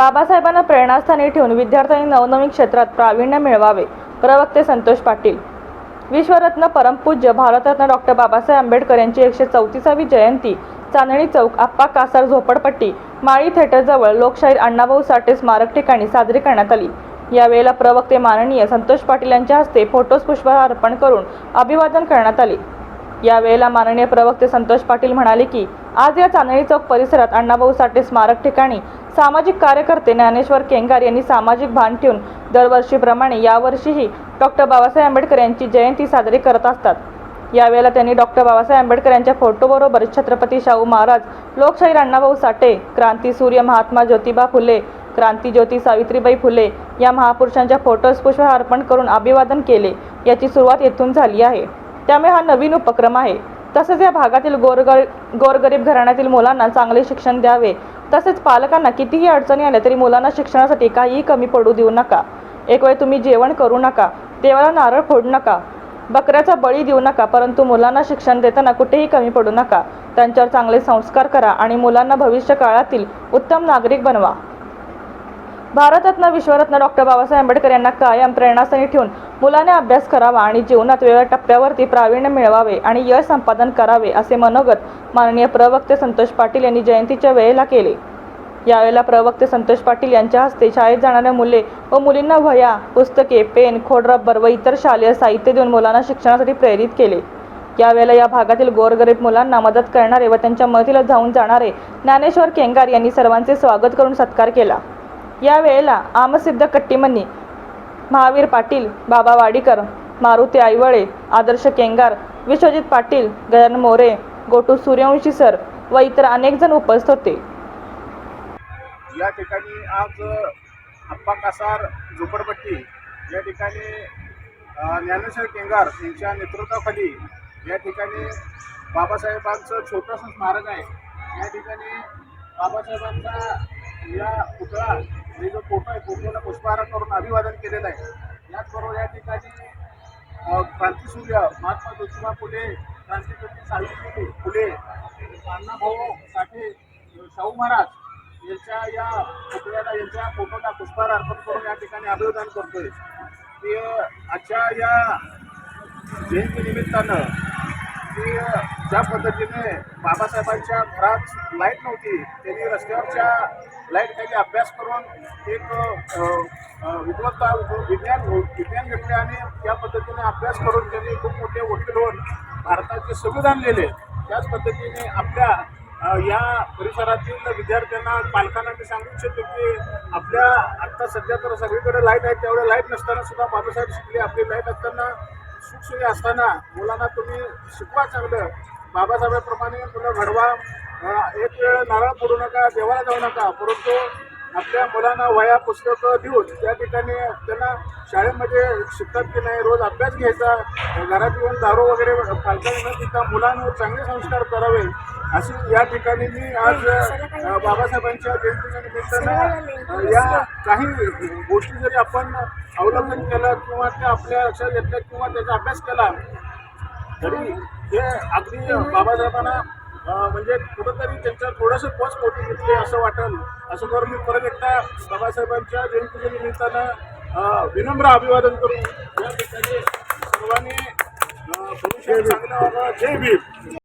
बाबासाहेबांना प्रेरणास्थानी ठेवून विद्यार्थ्यांनी नवनवीन क्षेत्रात प्रावीण्य मिळवावे. प्रवक्ते संतोष पाटील. विश्वरत्न परमपूज्य भारतरत्न डॉक्टर बाबासाहेब आंबेडकर यांची एकशे चौतीसावी जयंती. चांदणी चौक आप्पा कासार झोपडपट्टी माळी थिएटरजवळ लोकशाहीर अण्णाभाऊ साठे स्मारक ठिकाणी साजरी करण्यात आली. यावेळेला प्रवक्ते माननीय संतोष पाटील यांच्या हस्ते फोटोस पुष्पहार अर्पण करून अभिवादन करण्यात आले. यावेळेला माननीय प्रवक्ते संतोष पाटील म्हणाले की आज या चांदणी चौक परिसरात अण्णाभाऊ साठे स्मारक ठिकाणी सामाजिक कार्यकर्ते ज्ञानेश्वर केंगार यांनी सामाजिक भान ठेवून दरवर्षीप्रमाणे यावर्षीही डॉक्टर बाबासाहेब आंबेडकर यांची जयंती साजरी करत असतात. यावेळेला त्यांनी डॉक्टर बाबासाहेब आंबेडकर यांच्या फोटोबरोबर छत्रपती शाहू महाराज लोकशाहीर अण्णाभाऊ साठे क्रांतीसूर्य महात्मा ज्योतिबा फुले क्रांतीज्योती सावित्रीबाई फुले या महापुरुषांच्या फोटोस पुष्पहार अर्पण करून अभिवादन केले. याची सुरुवात येथून झाली आहे. त्यामुळे हा नवीन उपक्रम आहे. तसेच या भागातील गोरगर गोरगरीब घराण्यातील मुलांना चांगले शिक्षण द्यावे. तसेच पालकांना कितीही अडचणी आल्या तरी मुलांना शिक्षणासाठी काहीही कमी पडू देऊ नका. एक वेळ तुम्ही जेवण करू नका. देवाला नारळ फोडू नका. बकऱ्याचा बळी देऊ नका परंतु मुलांना शिक्षण देताना कुठेही कमी पडू नका. त्यांच्यावर चांगले संस्कार करा आणि मुलांना भविष्य काळातील उत्तम नागरिक बनवा. भारतरत्न विश्वरत्न डॉक्टर बाबासाहेब आंबेडकर यांना कायम प्रेरणास्थानी ठेवून मुलाने अभ्यास करावा आणि जीवनात वेगळ्या टप्प्यावरती प्रावीण्य मिळवावे आणि यश संपादन करावे असे मनोगत माननीय प्रवक्ते संतोष पाटील यांनी जयंतीच्या वेळेला केले. यावेळेला प्रवक्ते संतोष पाटील यांच्या हस्ते शाळेत जाणाऱ्या मुले व मुलींना वह्या पुस्तके पेन खोडरबर व इतर शालेय साहित्य देऊन मुलांना शिक्षणासाठी प्रेरित केले. यावेळेला या भागातील गोरगरीब मुलांना मदत करणारे व त्यांच्या मदतीला जाऊन जाणारे ज्ञानेश्वर केंगार यांनी सर्वांचे स्वागत करून सत्कार केला. यावेळेला आमसिद्ध कट्टीमनी महावीर पाटील बाबा वाडीकर मारुती आईवळे आदर्श केंगार विश्वजित पाटील गजानन मोरे गोटू सूर्यवंशी सर व इतर अनेक जण उपस्थित होते. या ठिकाणी आज अप्पा कासार झोपडपट्टी या ठिकाणी ज्ञानेश्वर केंगार यांच्या नेतृत्वाखाली या ठिकाणी बाबासाहेबांचं छोटंसं स्मारक आहे. या ठिकाणी बाबासाहेबांचा या पुतळा हे जो फोटो आहे फोटोला पुष्पहार करून अभिवादन केलेलं आहे. याचबरोबर या ठिकाणी क्रांतीसूर्य महात्मा ज्योतिबा फुले क्रांतीज्योती सावित्री फुले अण्णाभाऊ साठे शाहू महाराज यांच्या या पुतळ्याला यांच्या फोटोला पुष्पहार अर्पण करून या ठिकाणी अभिवादन करतोय. की आजच्या या जयंतीनिमित्तानं की ज्या पद्धतीने बाबासाहेबांच्या घरात लाइट नव्हती त्यांनी रस्त्यावरच्या लाइट त्यांनी अभ्यास करून एक विद्वत्ता विज्ञान विज्ञान घेतले आणि त्या पद्धतीने अभ्यास करून त्यांनी खूप मोठे वकील होऊन भारताचे संविधान लिहिले. त्याच पद्धतीने आपल्या या परिसरातील विद्यार्थ्यांना पालकांना मी सांगू इच्छितो की आपल्या आत्ता सध्या तर सगळीकडे लाइट आहे तेवढ्या लाइट नसताना सुद्धा बाबासाहेब शिकले आपली लाइट असताना सुखसोयी असताना मुलांना तुम्ही शिकवा चांगलं. बाबासाहेबांप्रमाणे मुलं घडवा. एक वेळ नारळ पडू नका देवाला जाऊ नका परंतु आपल्या मुलांना वया पुस्तकं देऊन त्या ठिकाणी त्यांना शाळेमध्ये शिकतात की नाही रोज अभ्यास घ्यायचा. घरात येऊन दारू वगैरे पालकांनी न पिता मुलांवर चांगले संस्कार करावे. अशी या ठिकाणी मी आज बाबासाहेबांच्या जयंतीच्या निमित्तानं या काही गोष्टी जरी आपण अवलंबन केलं किंवा त्या आपल्या लक्षात घेतल्या किंवा त्याचा अभ्यास केला तरी हे अगदी बाबासाहेबांना म्हणजे कुठंतरी त्यांच्या थोडंसं पोच मोठी घेतली असं वाटेल असं करून मी परत एकदा बाबासाहेबांच्या जयंतीच्या निमित्तानं विनम्र अभिवादन करून या ठिकाणी सर्वांनी चांगलं व्हावं. जय भीम